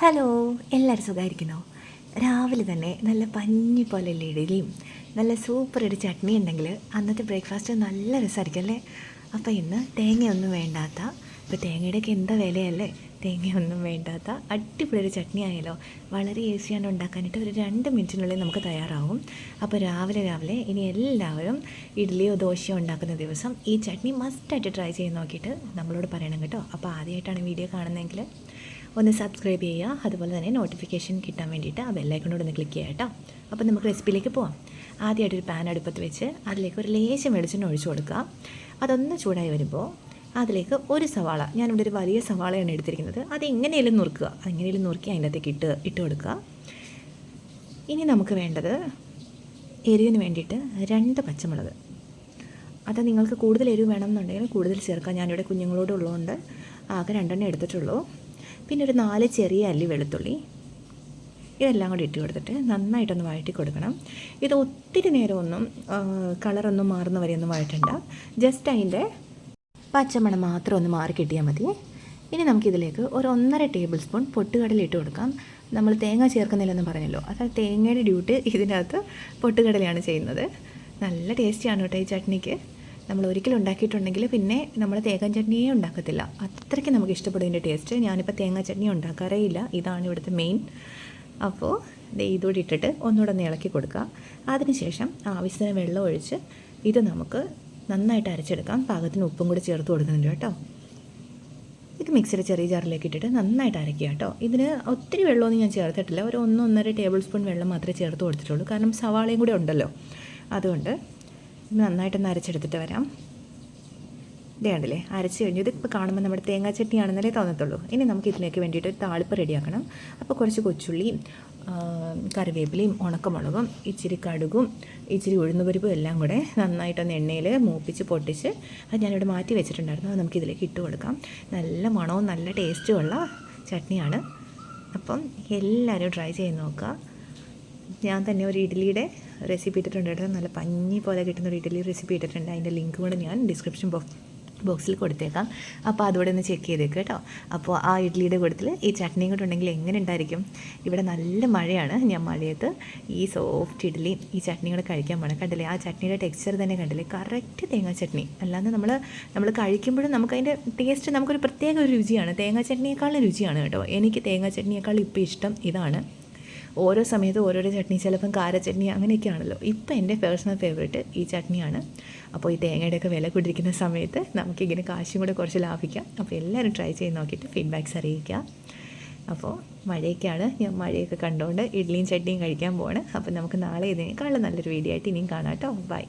Hello എല്ലാവരും സുഖമായിരിക്കുന്നോ രാവിലെ തന്നെ നല്ല പഞ്ഞി പോലെ ഇഡലിയും? നല്ല സൂപ്പർ ഒരു ചട്നി ഉണ്ടെങ്കിൽ അന്നത്തെ ബ്രേക്ക്ഫാസ്റ്റ് നല്ല രസമായിരിക്കും അല്ലേ? അപ്പോൾ ഇന്ന് തേങ്ങയൊന്നും വേണ്ടാത്ത ഇപ്പോൾ തേങ്ങയുടെയൊക്കെ എന്താ വിലയല്ലേ? തേങ്ങയൊന്നും വേണ്ടാത്ത അടിപൊളി ഒരു ചട്നി ആയാലോ? വളരെ ഈസിയാണ് ഉണ്ടാക്കാനായിട്ട് ഒരു രണ്ട് മിനിറ്റിനുള്ളിൽ നമുക്ക് തയ്യാറാവും. അപ്പോൾ രാവിലെ രാവിലെ ഇനി എല്ലാവരും ഇഡ്ഡലിയോ ദോശയോ ഉണ്ടാക്കുന്ന ദിവസം ഈ ചട്നി മസ്റ്റായിട്ട് ട്രൈ ചെയ്ത് നോക്കിയിട്ട് നമ്മളോട് പറയണം കേട്ടോ. അപ്പോൾ ആദ്യമായിട്ടാണ് വീഡിയോ കാണുന്നതെങ്കിൽ ഒന്ന് സബ്സ്ക്രൈബ് ചെയ്യുക. അതുപോലെ തന്നെ നോട്ടിഫിക്കേഷൻ കിട്ടാൻ വേണ്ടിയിട്ട് ആ ബെല്ലൈക്കണോട് ഒന്ന് ക്ലിക്ക് ചെയ്യുക കേട്ടോ. അപ്പോൾ നമുക്ക് റെസിപ്പിയിലേക്ക് പോവാം. ആദ്യമായിട്ട് ഒരു പാൻ അടുപ്പത്ത് വെച്ച് അതിലേക്ക് ഒരു ലേശം വെളിച്ചെണ്ണ ഒഴിച്ചു കൊടുക്കുക. അതൊന്ന് ചൂടായി വരുമ്പോൾ അതിലേക്ക് ഒരു സവാള ഞാനിവിടെ ഒരു വലിയ സവാളയാണ് എടുത്തിരിക്കുന്നത്. അത് എങ്ങനെയെങ്കിലും നുറുക്കുക. എങ്ങനെയെങ്കിലും നുറുക്കി അതിന്റെ അകത്തേക്ക് ഇട്ട് ഇട്ട് കൊടുക്കുക. ഇനി നമുക്ക് വേണ്ടത് എരിവിന് വേണ്ടിയിട്ട് രണ്ട് പച്ചമുളക്. അത് നിങ്ങൾക്ക് കൂടുതൽ എരിവ് വേണമെന്നുണ്ടെങ്കിൽ കൂടുതൽ ചേർക്കാം. ഞാനിവിടെ കുഞ്ഞുങ്ങളോടുള്ളതുകൊണ്ട് ആകെ രണ്ടെണ്ണം എടുത്തിട്ടുള്ളൂ. പിന്നെ ഒരു നാല് ചെറിയ അല്ലി വെളുത്തുള്ളി. ഇതെല്ലാം കൂടി ഇട്ട് കൊടുത്തിട്ട് നന്നായിട്ടൊന്ന് വഴറ്റി കൊടുക്കണം. ഇത് ഒത്തിരി നേരമൊന്നും കളറൊന്നും മാറുന്ന വരെ ഒന്നും വഴറ്റണ്ട. ജസ്റ്റ് അതിന്റെ പച്ചമണം മാത്രം ഒന്ന് മാറി കിട്ടിയാൽ മതി. ഇനി നമുക്കിതിലേക്ക് ഒരു ഒന്നര ടേബിൾ സ്പൂൺ പൊട്ടുകടല ഇട്ട് കൊടുക്കാം. നമ്മൾ തേങ്ങ ചേർക്കുന്നില്ലെന്ന് പറഞ്ഞല്ലോ. അതായത് തേങ്ങയുടെ ഡ്യൂട്ടി ഇതിനകത്ത് പൊട്ടുകടലയാണ് ചെയ്യുന്നത്. നല്ല ടേസ്റ്റിയാണ് കേട്ടോ ഈ ചട്നിക്ക്. നമ്മൾ ഒരിക്കലും ഉണ്ടാക്കിയിട്ടുണ്ടെങ്കിൽ പിന്നെ നമ്മൾ തേങ്ങാ ചട്നിയേ ഉണ്ടാക്കത്തില്ല. അത്രയ്ക്ക് നമുക്ക് ഇഷ്ടപ്പെടും ഇതിന്റെ ടേസ്റ്റ് ഞാനിപ്പോൾ തേങ്ങാ ചട്നി ഉണ്ടാക്കാറേ ഇല്ല. ഇതാണ് ഇവിടുത്തെ മെയിൻ അപ്പോൾ ഇതുകൂടി ഇട്ടിട്ട് ഒന്നുകൂടെ ഒന്ന് ഇളക്കി കൊടുക്കുക. അതിനുശേഷം ആവശ്യത്തിന് വെള്ളം ഒഴിച്ച് ഇത് നമുക്ക് നന്നായിട്ട് അരച്ചെടുക്കാം. പാകത്തിന് ഉപ്പും കൂടി ചേർത്ത് കൊടുക്കുന്നുണ്ട് കേട്ടോ. ഇത് മിക്സിയുടെ ചെറിയ ജാറിലേക്ക് ഇട്ടിട്ട് നന്നായിട്ട് അരയ്ക്കുക കേട്ടോ. ഇതിന് ഒത്തിരി വെള്ളമൊന്നും ഞാൻ ചേർത്തിട്ടില്ല. ഒരു ഒന്നൊന്നര ടേബിൾ സ്പൂൺ വെള്ളം മാത്രമേ ചേർത്ത് കൊടുത്തിട്ടുള്ളൂ. കാരണം സവാളയും കൂടെ ഉണ്ടല്ലോ. അതുകൊണ്ട് നന്നായിട്ടൊന്ന് അരച്ചെടുത്തിട്ട് വരാം. ഇതേ കണ്ടില്ലേ അരച്ച് കഴിഞ്ഞു. ഇതിപ്പോൾ കാണുമ്പോൾ നമ്മുടെ തേങ്ങാ ചട്നിയാണെന്നല്ലേ തോന്നത്തുള്ളൂ. ഇനി നമുക്ക് ഇതിലേക്ക് വേണ്ടിയിട്ട് ഒരു താളിപ്പ് റെഡിയാക്കണം. അപ്പോൾ കുറച്ച് കൊച്ചുള്ളിയും കറിവേപ്പിലയും ഉണക്കമുളകും ഇച്ചിരി കടുകും ഇച്ചിരി ഉഴുന്നുപരിപ്പും എല്ലാം കൂടെ നന്നായിട്ടൊന്ന് എണ്ണയിൽ മൂപ്പിച്ച് പൊട്ടിച്ച് അത് ഞാനിവിടെ മാറ്റി വെച്ചിട്ടുണ്ടായിരുന്നു. അത് നമുക്ക് ഇതിലേക്ക് ഇട്ട് കൊടുക്കാം. നല്ല മണവും നല്ല ടേസ്റ്റും ഉള്ള ചട്നിയാണ്. അപ്പം എല്ലാവരും ട്രൈ ചെയ്ത് നോക്കുക. ഞാൻ തന്നെ ഒരു ഇഡ്ഡലിയുടെ റെസിപ്പി ഇട്ടിട്ടുണ്ട് കേട്ടോ. നല്ല പഞ്ഞി പോലെ കിട്ടുന്ന ഒരു ഇഡ്ഡലി റെസിപ്പി ഇട്ടിട്ടുണ്ട്. അതിന്റെ ലിങ്ക് കൂടെ ഞാൻ ഡിസ്ക്രിപ്ഷൻ ബോക്സ് ബോക്സിൽ കൊടുത്തേക്കാം. അപ്പോൾ അതുകൂടെ ഒന്ന് ചെക്ക് ചെയ്തേക്ക് കേട്ടോ. അപ്പോൾ ആ ഇഡ്ഡലിയുടെ കൂട്ടത്തിൽ ഈ ചട്നിയും കൂടെ ഉണ്ടെങ്കിൽ എങ്ങനെ ഉണ്ടായിരിക്കും? ഇവിടെ നല്ല മഴയാണ്. ഞാൻ മഴയത്ത് ഈ സോഫ്റ്റ് ഇഡ്ഡലി ഈ ചട്നി കൂടെ കഴിക്കാൻ പോകണം കണ്ടില്ലേ? ആ ചട്നിയുടെ ടെക്സ്ചർ തന്നെ കണ്ടില്ലേ? കറക്റ്റ് തേങ്ങാ ചട്നി. അല്ലാതെ നമ്മൾ നമ്മൾ കഴിക്കുമ്പോഴും നമുക്കതിന്റെ ടേസ്റ്റ് നമുക്കൊരു പ്രത്യേക ഒരു രുചിയാണ്. തേങ്ങാ ചട്നിയേക്കാളും രുചിയാണ് കേട്ടോ. എനിക്ക് തേങ്ങാ ചട്നിയേക്കാളും ഇപ്പോൾ ഇഷ്ടം ഇതാണ്. ഓരോ സമയത്തും ഓരോരോ ചട്നി ചിലപ്പം കാര ചട്നി അങ്ങനെയൊക്കെയാണല്ലോ. ഇപ്പം എന്റെ പേഴ്സണൽ ഫേവറേറ്റ് ഈ ചട്നിയാണ്. അപ്പോൾ ഈ തേങ്ങയുടെയൊക്കെ വില കൂടിയിരിക്കുന്ന സമയത്ത് നമുക്കിങ്ങനെ കാശും കൂടെ കുറച്ച് ലാഭിക്കാം. അപ്പോൾ എല്ലാവരും ട്രൈ ചെയ്ത് നോക്കിയിട്ട് ഫീഡ്ബാക്ക്സ് അറിയിക്കുക അപ്പോൾ മഴയൊക്കെയാണ്. ഞാൻ മഴയൊക്കെ കണ്ടുകൊണ്ട് ഇഡ്ഡലിയും ചട്നിയും കഴിക്കാൻ പോവാണ്. അപ്പോൾ നമുക്ക് നാളെ ഇതിനേക്കാളും നല്ലൊരു വീഡിയോ ആയിട്ട് ഇനിയും കാണാം കേട്ടോ. ബൈ